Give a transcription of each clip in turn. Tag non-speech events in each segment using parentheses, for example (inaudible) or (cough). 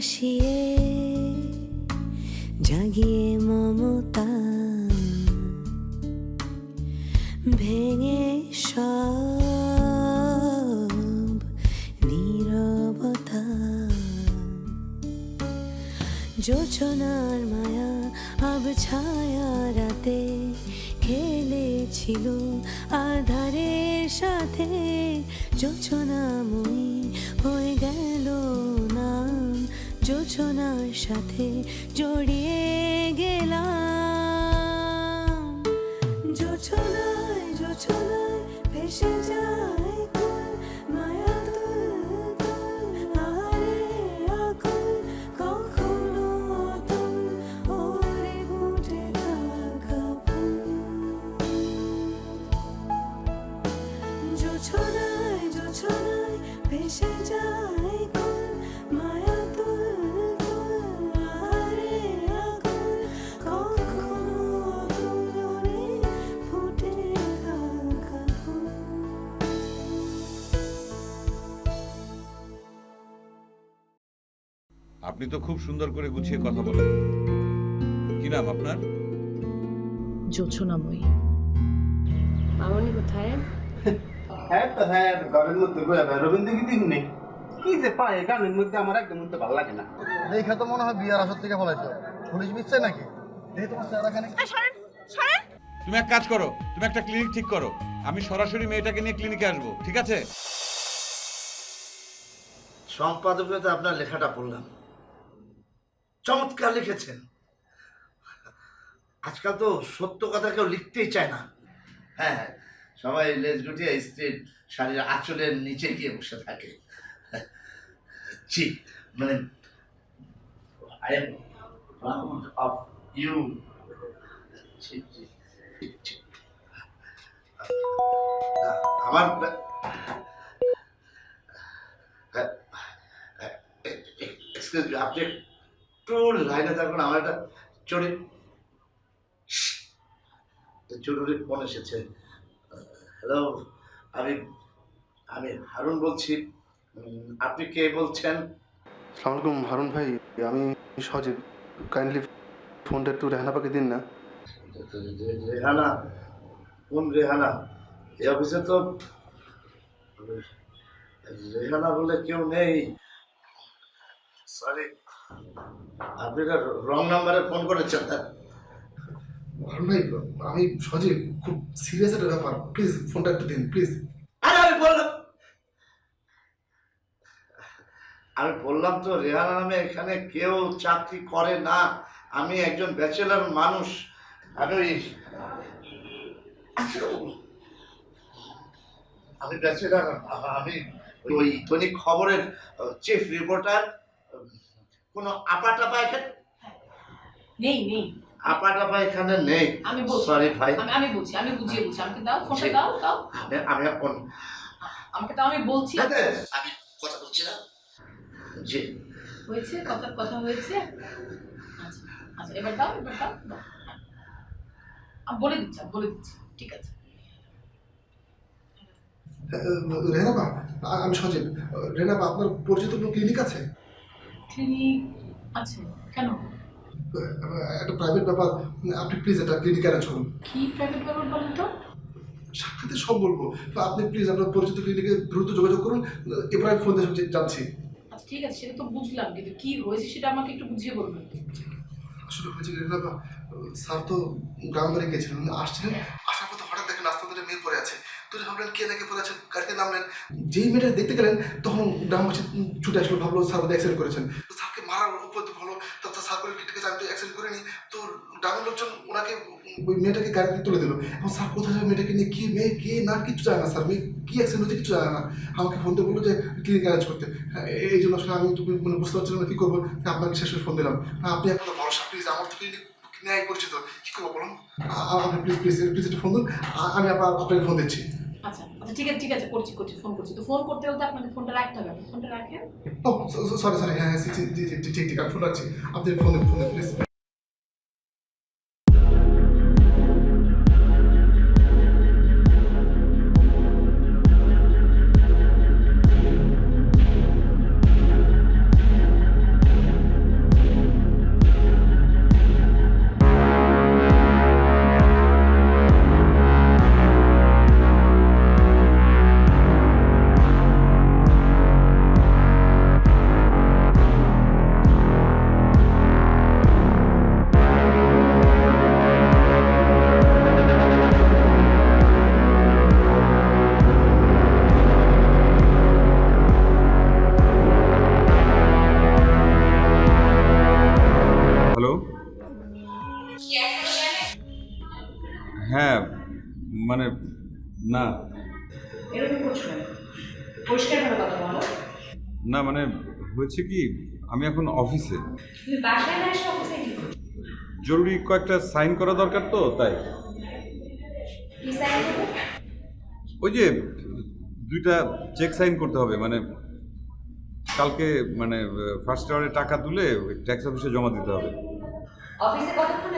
ভাসিয়ে জাগিয়ে মমতা ভেঙে সব নীরবতা। যোচনার মায়া আব ছায়া রাতে খেলেছিল আধারের সাথে। যোচনাময়ী হয়ে গেল যোচনার সাথে জড়িয়ে গেলাম। জোছনায় জোছনায় ভেসে যায় আপনি তো খুব সুন্দর করে গুছিয়ে কথা বলেন। কি নাম আপনার? জোছনাময়ী। মামনি কোথায়? হ্যাঁ তো হ্যাঁ ঘরের মধ্যে গীতি নেই কি যে পায় গানের মধ্যে আমার একদম মধ্যে ভালো লাগে না। দেখে তো মনে হয় বিয়ার আসর থেকে ফলাইছো। পুলিশ নাকি? দেখে তোমার চেহারা তুমি এক কাজ করো তুমি একটা ক্লিনিক ঠিক করো। আমি সরাসরি মেয়েটাকে নিয়ে ক্লিনিকে আসব ঠিক আছে? সম্পাদকীয়তে আপনার লেখাটা পড়লাম। চমৎকার লিখেছেন। আজকাল তো সত্য কথা কেউ লিখতেই চায় না। হ্যাঁ হ্যাঁ, সবাই লেজ গুটিয়ে স্ত্রীর শাড়ির আঁচলের নিচে গিয়ে বসে থাকে। জি মানে I am proud of you জি জি জি। না, আমার এক্সকিউজ আপনি একটু লাইনে থাকুন আমার একটা চুরি জরুরি ফোন এসেছে। হ্যালো আমি আমি হারুন বলছি। আপনি কে বলছেন? সালাম আলাইকুম হারুন ভাই। আমি সজীব। কাইন্ডলি ফোনটা একটু রেহানাপাকে দিন না। রেহানা? কোন রেহানা? এই অফিসে তো রেহানা বলে কেউ নেই। সরি আপনি এটা রং নাম্বারে ফোন করেছেন ভাই আমি সজীব খুব সিরিয়াস একটা ব্যাপার। প্লিজ ফোনটা একটু দিন প্লিজ আরে আমি বললাম। আমি বললাম তো রেহানা নামে এখানে কেউ চাকরি করে না। আমি একজন ব্যাচেলার মানুষ। আমি ওই আমি ব্যাচেলার আমি ওই দৈনিক খবরের চিফ রিপোর্টার কোনো আপা টাপা এখানে? নেই নেই। আপা টাপা এখানে নেই। আমি বলছি। সরি ভাই। আমি আমি বলছি আমি বুঝিয়ে বলছি। আমাকে দাও ফোনটা দাও দাও। আমি আমি আমাকে দাও আমি বলছি। আমি কথা বলছি না। জি। হয়েছে? কথা কথা হয়েছে? আচ্ছা আচ্ছা এবার দাও এবার দাও। বলে দিচ্ছি বলে দিচ্ছি। ঠিক আছে। রেহানাপা আমি সজীব রেহানাপা আপনার পরিচিত কোনো ক্লিনিক আছে? ক্লিনিক আছে? কেন? একটা প্রাইভেট ব্যাপার আপনি প্লিজ একটা ক্লিনিক অ্যারেঞ্জ করুন। কি প্রাইভেট ব্যাপার বলেন তো? সাক্ষাতে সব বলব। তো আপনি প্লিজ আপনার পরিচিত ক্লিনিকে দ্রুত যোগাযোগ করুন এবার আমি ফোন দিয়ে জানছি। আচ্ছা ঠিক আছে সেটা তো বুঝলাম কিন্তু কি হয়েছে সেটা আমাকে একটু বুঝিয়ে বলবেন। আসলে হয়েছে স্যার তো গ্রাম বাড়ি গেছিলেন উনি আসছিলেন আসার পথে হঠাৎ দেখেন রাস্তা ধরে মেয়ে পড়ে আছে তো ভাবলেন কে নাকি পড়ে গাড়িতে নামলেন? যেই মেয়েটা দেখতে গেলেন তখন গ্রামবাসী ছুটে আসলো ভাবলো স্যার বোধহয় অ্যাক্সিডেন্ট করেছেন। স্যারকে মারার উপর ভালো তারপর স্যার করে আছে আমি তো অ্যাক্সিডেন্ট করিনি। তো গ্রামের লোকজন ওনাকে ওই মেয়েটাকে গাড়িতে তুলে দিল। এখন স্যার কোথায় যাবে মেয়েটাকে নিয়ে? কি মেয়ে কে না কিছু জানে না স্যার। মেয়ে কি অ্যাক্সিডেন্ট হচ্ছে কিছু জানে না। আমাকে ফোন দিয়ে বলল যে ক্লিনিক অ্যারেঞ্জ করতে। হ্যাঁ, এই জন্য আসলে আমি তুমি মানে বুঝতে পারছিলাম না কি করব। আপনাকে শেষ ফোন দিলাম। আপনি আপনার ভরসা প্লিজ আমার তো ক্লিনিক ন্যায় পরিচিত কি করব বলুন আপনি প্লিজ প্লিজ প্লিজ একটু ফোন দিন। আমি আপনার আপনাকে ফোন দিচ্ছি। আচ্ছা আচ্ছা ঠিক আছে ঠিক আছে করছি করছি ফোন করছি। তো ফোন করতে হলে আপনাকে ফোনটা রাখতে হবে ফোনটা রাখেন। ও সরি সরি হ্যাঁ হ্যাঁ ঠিক ঠিক আমি ফোন রাখছি। আপনি ফোন দিন ফোন দিন প্লিজ না। এরকম করছ কেন? কথা বলো। না মানে হয়েছে কি আমি এখন অফিসে। তুমি বাসায় না এসে অফিসে কি করছ? জরুরি কয়েকটা সাইন করা দরকার তো তাই। কি সাইন ওই যে দুইটা চেক সাইন করতে হবে মানে কালকে মানে ফার্স্ট আওয়ারে টাকা তুলে ট্যাক্স অফিসে জমা দিতে হবে। অফিসে কতক্ষণ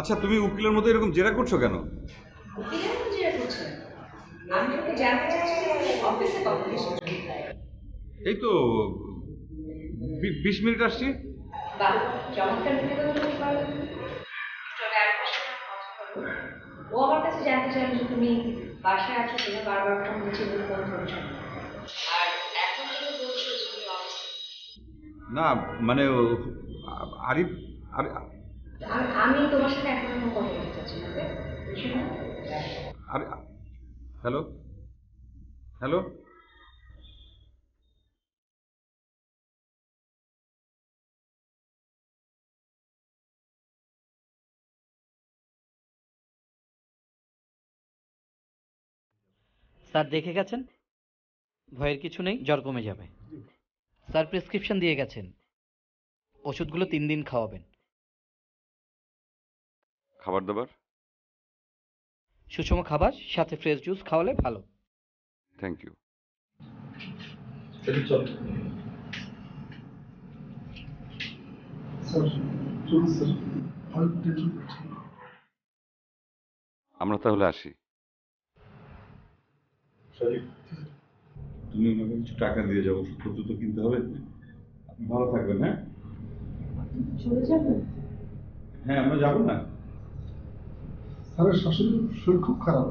আচ্ছা তুমি উকিলের মতো এরকম জেরা করছ কেন? উকিলের এই তো বিশ মিনিট আসছি ও আমার কাছে জানতে চাইলো যে তুমি বাসায় আছো কিনা বারবার ফোন দিচ্ছি ফোন ধরছো না। আর এখন তুমি বলছো যে তুমি অফিসে না মানে আরিফ আমি- তোমার সাথে এখন কথা বলতে চাচ্ছি না ওকে? বুঝছ না? আরে হ্যালো হ্যালো স্যার দেখে গেছেন? ভয়ের কিছু নেই জ্বর কমে যাবে। স্যার প্রেসক্রিপশন দিয়ে গেছেন। ওষুধগুলো তিন দিন খাওয়াবেন। খাবার দাবার? সুষম খাবার সাথে ফ্রেশ জুস খাওয়ালে ভালো। থ্যাংক ইউ আমরা তাহলে আসি। তুমি আমাকে কিছু টাকা দিয়ে যাব ওষুধপত্র তো কিনতে হবে। আপনি ভালো থাকবেন হ্যাঁ? চলে হ্যাঁ আমরা যাব না। স্যারের শাশুড়ির শরীর খুব খারাপ।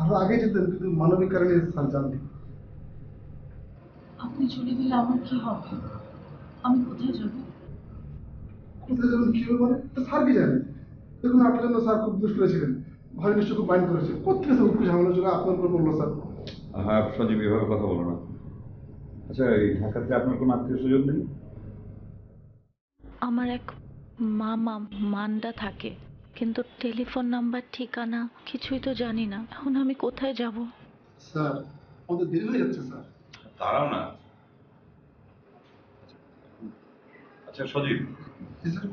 আরও আগে যেতেন কিন্তু মানবিক কারণে স্যার জাননি আপনি চলে গেলে আমার কি হবে? আমি কোথায় যাব? কোথায় যাবেন কি হবে মানে? স্যার কি জানেন? দেখুন আপনার জন্য স্যার খুব দুষ্ট ছিলেন ভাই নিশ্চয় খুব মাইন্ড করেছে। প্রত্যেকে স্যার উৎকু ঝামেলার জন্য আপনার উপর পড়ল স্যার। হ্যাঁ সজীব এভাবে কথা বলো না। আচ্ছা এই ঢাকাতে আপনার কোনো আত্মীয় স্বজন নেই? আমার এক মামা মান্ডা থাকে। কিন্তু টেলিফোন নাম্বার ঠিকানা কিছুই তো জানি না। এখন আমি কোথায় যাব? স্যার আমাদের দেরি হয়ে যাচ্ছে স্যার। তারাও না। আচ্ছা সজীব। জি স্যার।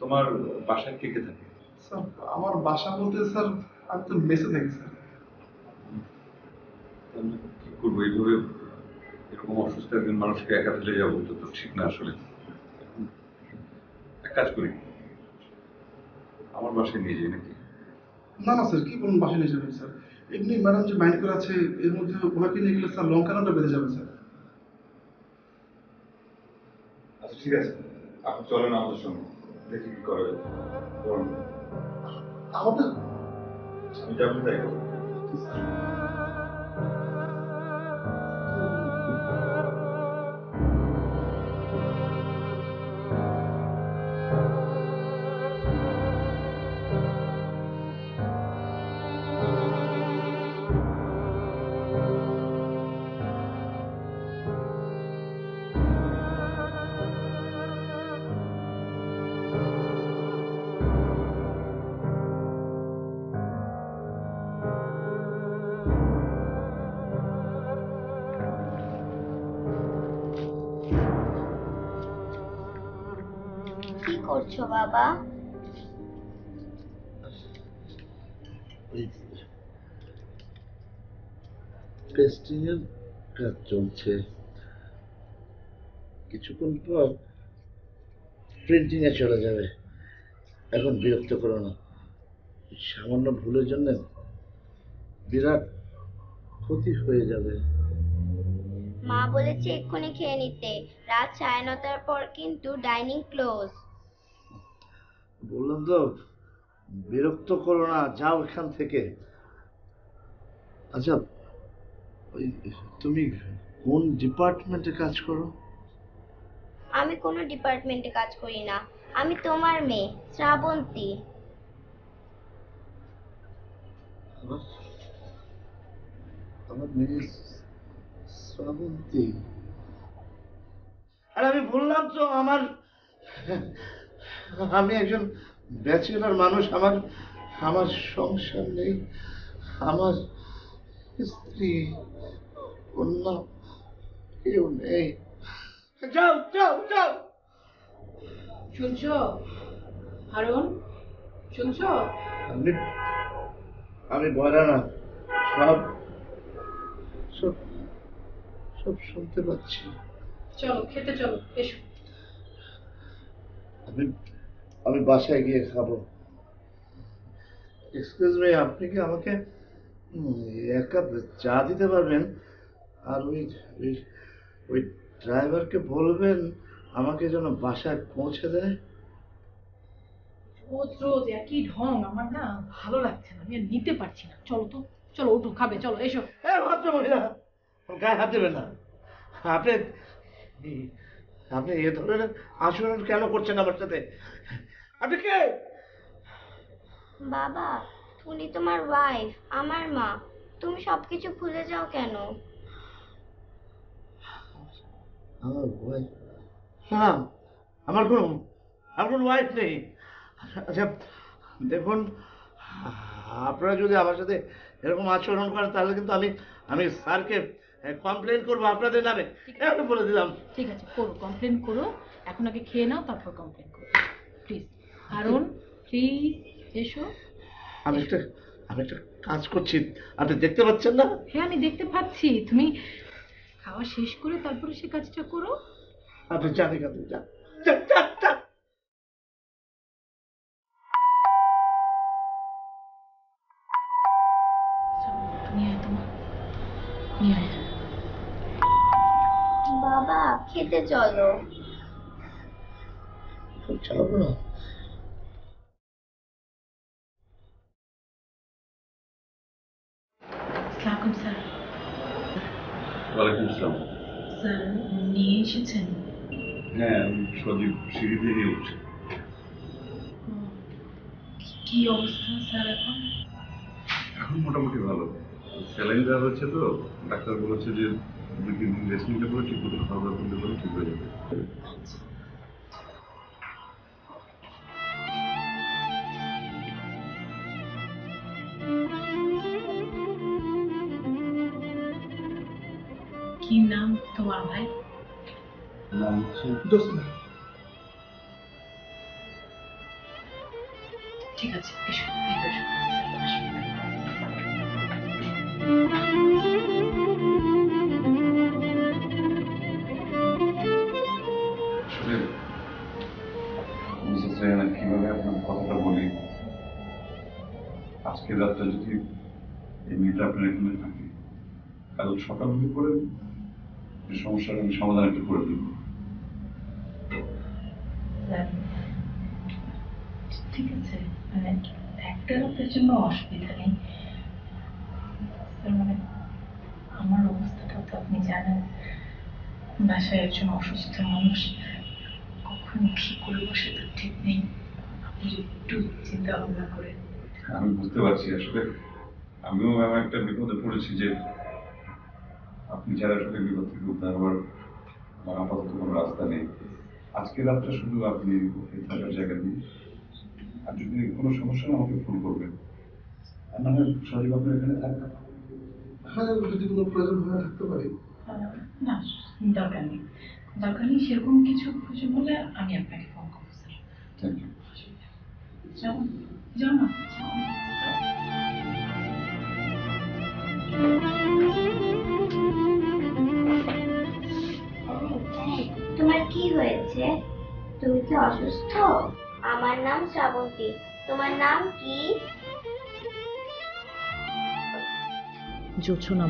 তোমার বাসায় কে কে থাকে? স্যার আমার বাসা বলতে স্যার আমি তো মেসে থাকি স্যার। কি করব? এইভাবে এরকম অসুস্থ একজন মানুষকে একা ফেলে যাব তো ঠিক না আসলে। এক কাজ করি। আমার বাসায় নিয়ে যাই নাকি? না না স্যার কি বলুন বাসায় নিয়ে যাবেন স্যার? এমনি ম্যাডাম যে মাইন্ড করে আছে এর মধ্যে ওনাকে নিয়ে গেলে স্যার লঙ্কানাটা বেড়ে যাবে স্যার। আচ্ছা ঠিক আছে। আপনি চলেন আমাদের সঙ্গে। দেখি কি করা যায়। আমাদের আমি যাব তাই করব। করছ বাবা? পেস্টিং এর কাজ চলছে। কিছুক্ষণ পর প্রিন্টিং এ চলে যাবে। এখন বিরক্ত করো না। সামান্য ভুলের জন্য বিরাট ক্ষতি হয়ে যাবে। মা বলেছে এক্ষুনি খেয়ে নিতে। রাত সাড়ে নটার পর কিন্তু ডাইনিং ক্লোজ বললাম তো বিরক্ত করো না যাও এখান থেকে। আচ্ছা ওই তুমি কোন ডিপার্টমেন্টে কাজ করো? আমি কোনো ডিপার্টমেন্টে কাজ করি না। আমি তোমার মেয়ে শ্রাবন্তী। আমার মেয়ে শ্রাবন্তী। আর আমি বললাম তো আমার আমি একজন ব্যাচেলার মানুষ আমার আমার সংসার নেই আমার স্ত্রী কন্যা কেউ নেই। যাও যাও যাও। শুনছো? হারুন শুনছো? আমি আমি বলা না সব সব সব শুনতে পাচ্ছি। চলো খেতে চলো এসো। আমি আমি বাসায় গিয়ে খাব। এক্সকিউজ মি আপনি কি আমাকে এক কাপ চা দিতে পারবেন? আর ওই ওই ওই ড্রাইভারকে বলবেন আমাকে যেন বাসায় পৌঁছে দেয়। রোজ রোজ একই ঢং আমার না ভালো লাগছে না আমি আর নিতে পারছি না। চলো তো চলো ওঠো খাবে চলো এসো। হ্যাঁ ভদ্র মহিলা গায়ে হাত দেবেন না। আপনি আপনি এ ধরনের আচরণ কেন করছেন আমার সাথে? আপনি কে? বাবা উনি তোমার ওয়াইফ আমার মা। তুমি সবকিছু ভুলে যাও কেন? আমার ওয়াইফ না আমার কোনো আমার কোনো ওয়াইফ নেই। আচ্ছা দেখুন আপনারা যদি আমার সাথে এরকম আচরণ করেন তাহলে কিন্তু আমি আমি স্যারকে কমপ্লেন করব আপনাদের নামে। আমি বলে দিলাম। ঠিক আছে করো কমপ্লেন করো। এখন আগে খেয়ে নাও তারপর কমপ্লেন করো। প্লিজ হারুন প্লিজ এসো। আমি একটা আমি একটা কাজ করছি। আপনি দেখতে পাচ্ছেন না? হ্যাঁ আমি দেখতে পাচ্ছি। তুমি খাওয়া শেষ করে তারপরে সে কাজটা করো। আপনি যান এখান থেকে যান। চলো, বাবা খেতে চলো। না স্যার ওয়ালাইকুম আসসালাম। স্যার নিয়ে এসেছেন। হ্যাঁ সজীব সিঁড়ি দিয়ে নিয়ে উঠছি কি অবস্থা স্যার এখন? এখন মোটামুটি ভালো। স্যালাইন দেওয়া হচ্ছে তো ডাক্তার বলেছে যে দুই তিন দিন রেস্ট নিতে পারে ঠিক মতো খাওয়া দাওয়া করতে পারে ঠিক হয়ে যাবে। তোমার ভাই? নাম দোস্ত ঠিক আছে এসো ভিতরে এসো। আসলে মিসেস রেহানা কীভাবে আপনার কথাটা বলি? আজকের রাতটা যদি এই মেয়েটা আপনার এখানে থাকে কাল সকাল হলে পরে এই সমস্যার আমি সমাধান একটু করে দিব। ঠিক আছে মানে একটা রাতের জন্য অসুবিধা নেই। মানে আমার অবস্থাটা তো আপনি জানেন বাসায় একজন অসুস্থ মানুষ কখন কি করব সেটা ঠিক নেই। আপনি একটু চিন্তা ভাবনা করে আমি বুঝতে পারছি আসলে। আমিও এমন একটা বিপদে পড়েছি যে যারা আসলে বিপদ থেকে উদ্ধার হওয়ার আপাতত কোনো রাস্তা নেই। আজকে রাতটা শুধু আপনি এই থাকার জায়গা দিন আর যদি কোনো সমস্যা না আমাকে ফোন করবেন। আর না হয় সজীব আপনার এখানে থাকবেন হ্যাঁ যদি কোনো প্রয়োজন হয় থাকতে পারি। না দরকার নেই। দরকার নেই সেরকম কিছু প্রয়োজন হলে আমি আপনাকে ফোন করব স্যার। থ্যাংক ইউ যাও যাও না তুমি কি অসুস্থ? আমার নাম শ্রাবন্তী। তোমার নাম কি? জোছনা।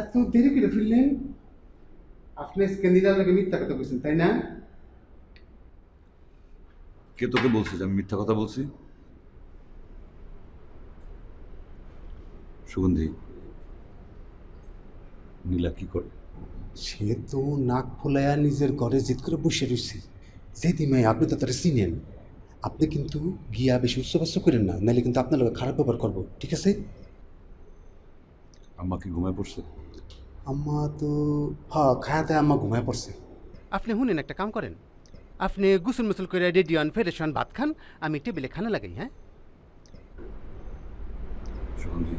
এত দেরি করে ফিরলেন? আপনি স্ক্যান্ডিনার লাগে মিথ্যা কথা বলছেন তাই না? কে তোকে বলছিস আমি মিথ্যা কথা বলছি? সুগন্ধি নীলা কি করে? সে তো নাক ফুলাইয়া নিজের ঘরে জিদ করে বসে রয়েছে। যেদিমাই আপনি তো তারা চিনেন। আপনি কিন্তু গিয়া বেশি উচ্চবাস্য করেন না নাহলে কিন্তু আপনার লোক খারাপ ব্যবহার করব ঠিক আছে? আম্মা কি ঘুমায় পড়ছে? আম্মা তো হ্যাঁ খায়াতে আম্মা ঘুমায় পড়ছে। আপনি শুনেন একটা কাম করেন। আপনি গুসল মুসল করে রেডি হন ফেরেশ হন ভাত খান আমি টেবিলে খানা লাগাই হ্যাঁ? সুগন্ধি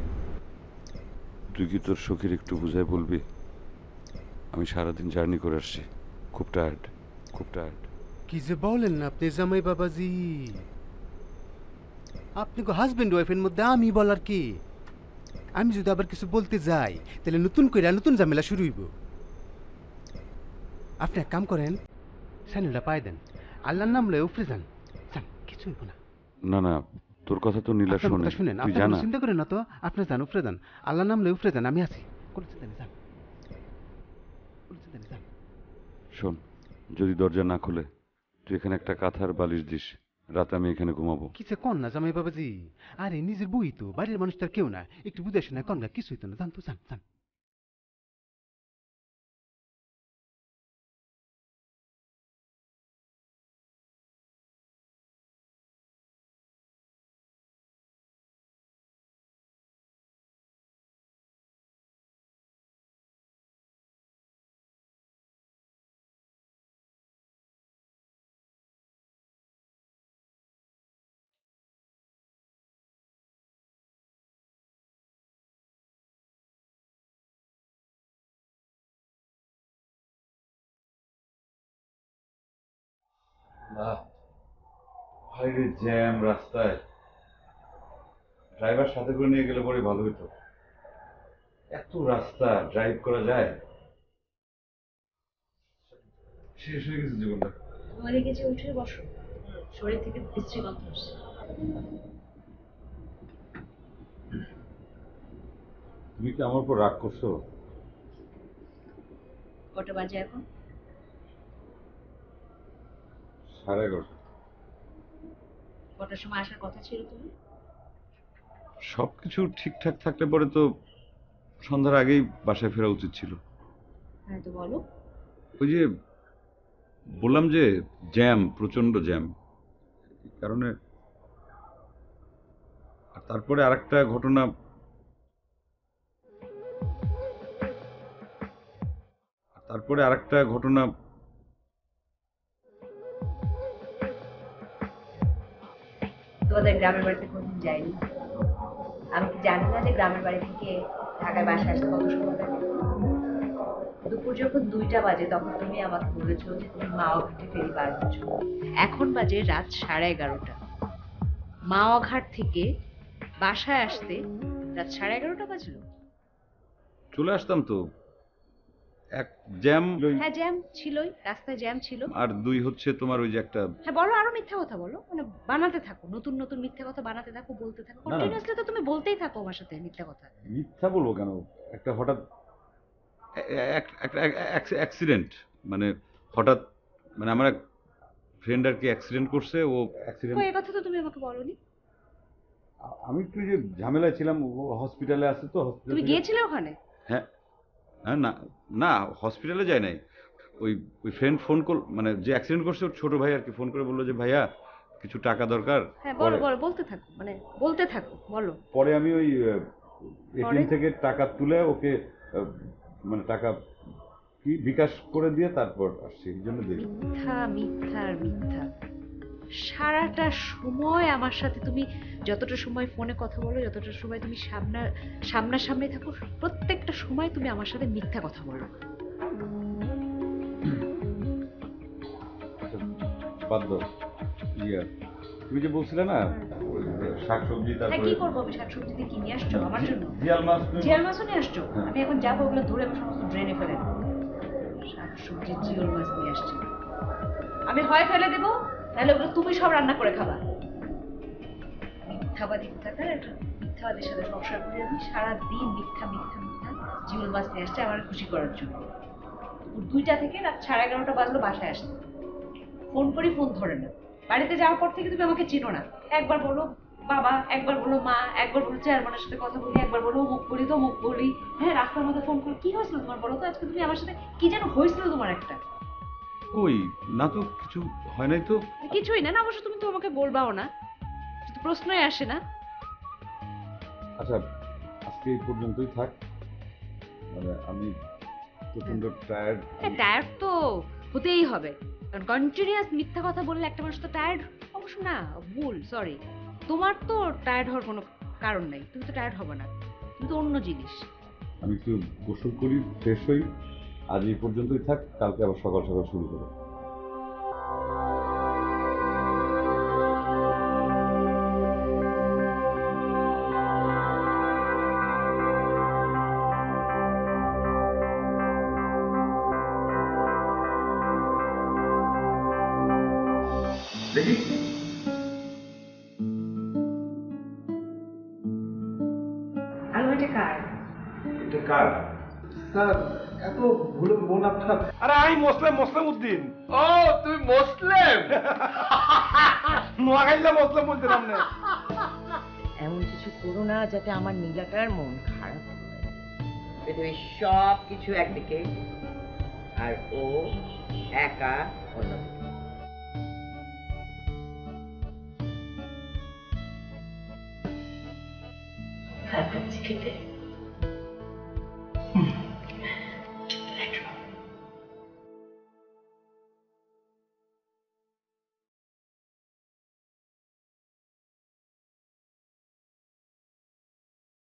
তুই কি তোর সখীর একটু বুঝাই বলবি? আমি সারাদিন জার্নি করে আসছি খুব টায়ার্ড খুব টায়ার্ড কি যে বলেন না আপনি জামাই বাবাজি? আপনি গো হাজবেন্ড ওয়াইফের মধ্যে আমি বলার কি? আমি যদি আবার কিছু বলতে যাই তাহলে নতুন করে নতুন ঝামেলা শুরু হইব। আপনি এক কাম করেন। স্যানিটা পাই দেন। আল্লাহর নাম লয়ে উফরে যান। যান কিছু হইব না। না না তোর কথা তো নীলা শোনে শুনেন তুই আপনি চিন্তা করেন না তো আপনি যান উফরে যান। আল্লাহর নাম লয়ে উফরে যান আমি আছি। কোনো চিন্তা নেই যান। শোন যদি দরজা না খুলে তুই এখানে একটা কাঁথার বালিশ দিস। রাতে আমি এখানে ঘুমাবো। কিছু কন না জামাই বাবাজি। আরে, নিজের বই তো, বাড়ির মানুষ তার কেউ না। একটু বুঝে শোনা কন না কিছুই তো না। জানতো জান জান। হাইরে জ্যাম রাস্তায়। ড্রাইভার সাথে করে নিয়ে গেলে পরে ভালো হতো এত রাস্তা ড্রাইভ করা যায়। শেষ হয়ে গেছে জীবনটা। তোমাদের কাছে উঠে বসো। শরীর থেকে বিশ্রী গন্ধ আসছে। তুমি কি আমার উপর রাগ করছ? কটা বাজে এখন? সাড়ে এগারোটা। কটার সময় আসার কথা ছিল তুমি সব কিছু ঠিকঠাক থাকলে পরে তো সন্ধ্যার আগেই বাসায় ফেরা উচিত ছিল। হ্যাঁ তো বলো। ওই যে বললাম যে জ্যাম প্রচণ্ড জ্যাম। কারণে আর তারপরে আরেকটা ঘটনা আর তারপরে আরেকটা ঘটনা তোমাদের গ্রামের বাড়িতে কোনদিন যাইনি। আমি কি জানি না যে গ্রামের বাড়ি থেকে ঢাকায় বাসায় আসতে কত সময় লাগে। দুপুর যখন দুইটা বাজে তখন তুমি আমাকে বলেছ যে তুমি মা ঘাটে ফেরি পার হচ্ছ এখন বাজে রাত সাড়ে এগারোটা। মাওয়া থেকে বাসায় আসতে রাত সাড়ে এগারোটা বাজলো। চলে আসতাম তো। এক জ্যাম হ্যাঁ জ্যাম ছিলই রাস্তায় জ্যাম ছিল। আর দুই হচ্ছে তোমার ওই যে একটা হ্যাঁ বলো আরও মিথ্যা কথা বলো। মানে বানাতে থাকো নতুন নতুন মিথ্যা কথা বানাতে থাকো বলতে থাকো। কন্টিনিউয়াসলি তো তুমি বলতেই থাকো আমার সাথে মিথ্যা কথা। মিথ্যা বলব কেন? একটা হঠাৎ একটা অ্যাক্সিডেন্ট মানে হঠাৎ মানে আমার এক ফ্রেন্ড আর কি অ্যাক্সিডেন্ট করছে ও অ্যাক্সিডেন্ট কই, এই কথা তো তুমি আমাকে বলোনি। আমি একটু যে ঝামেলায় ছিলাম ও হসপিটালে আছে তো হসপিটাল তুমি গিয়েছিলে ওখানে? হ্যাঁ। হ্যাঁ না না হসপিটালে যায় নাই। ওই ওই ফ্রেন্ড ফোন কর মানে যে অ্যাক্সিডেন্ট করছে ওর ছোট ভাই আর কি ফোন করে বলল যে ভাইয়া কিছু টাকা দরকার? হ্যাঁ বলো বলো বলতে থাকো মানে বলতে থাকো বলো। পরে আমি ওই এটিএম? থেকে টাকা তুলে ওকে মানে টাকা কি বিকাশ করে দিয়ে তারপর আসছি এই জন্য মিথ্যা মিথ্যা আর মিথ্যা। সারাটা সময় আমার সাথে তুমি যতটা সময় ফোনে কথা বলো যতটা সময় তুমি সামনা সামনাসামনি থাকো প্রত্যেকটা সময় তুমি আমার সাথে মিথ্যা কথা বলো। বাদ ইয়া তুমি যে বলছিলে না ওই শাক সবজি হ্যাঁ তারপরে কি করব আমি? শাকসবজি দিয়ে কি নিয়ে আসছো? আমার জন্য? জিয়াল মাছ জিয়াল মাছও নিয়ে আসছো? হ্যাঁ। আমি এখন যাব ওগুলো ধরে আমি সমস্ত ড্রেনে ফেলে। দেবো শাকসবজি জিওল মাছ নিয়ে আসছি। আমি হয় ফেলে দেবো তাহলে ওগুলো তুমি সব রান্না করে খাবা। মিথ্যাবাদী কোথাকার একটা মিথ্যাবাদীর সাথে সংসার করে আমি সারাদিন মিথ্যা মিথ্যা মিথ্যা মাছ নিয়ে আসছে আমার খুশি করার জন্য। দুইটা থেকে রাত সাড়ে এগারোটা বাজলো বাসায় আসতে। ফোন করি ফোন ধরে না বাড়িতে যাওয়ার পর থেকে তুমি আমাকে চিনো না। একবার বলো বাবা, একবার বলো মা, একবার বলো চেয়ারম্যানের সাথে কথা বলি, একবার বলো মুখ বলি তো মুখ বলি। হ্যাঁ রাস্তার মধ্যে ফোন করে। কি হয়েছিল তোমার বলো তো? আজকে তুমি আমার সাথে কি যেন হয়েছিল তোমার একটা। কই? না তো কিছু হয় নাই তো? কিছুই না না অবশ্য তুমি তো আমাকে বলবাও না। তো প্রশ্নই আসে না। আচ্ছা আজকে এই পর্যন্তই থাক। মানে আমি প্রচণ্ড টায়ার্ড টায়ার্ড তো হতেই হবে। কারণ কন্টিনিউয়াস মিথ্যা কথা বললে একটা মানুষ তো টায়ার্ড অবশ্য না ভুল সরি তোমার তো টায়ার্ড হওয়ার কোনো কারণ নাই তুমি তো টায়ার্ড হবে না। তুমি তো অন্য জিনিস। আমি একটু গোসল করি ফ্রেশ হই। আজ এই পর্যন্তই থাক কালকে আবার সকাল সকাল শুরু করো। স্যার এত ভুলো মন আপনার আরে আমি মুসলিম মুসলিম উদ্দিন। ও তুই মুসলিম? (laughs) নোয়াখাইলা মুসলিম উদ্দিন আপনি এমন কিছু করো না যাতে আমার নীলাটার মন খারাপ পৃথিবীর সব কিছু একদিকে আর ও একা অন্যদিকে ভাত খাচ্ছি খেতে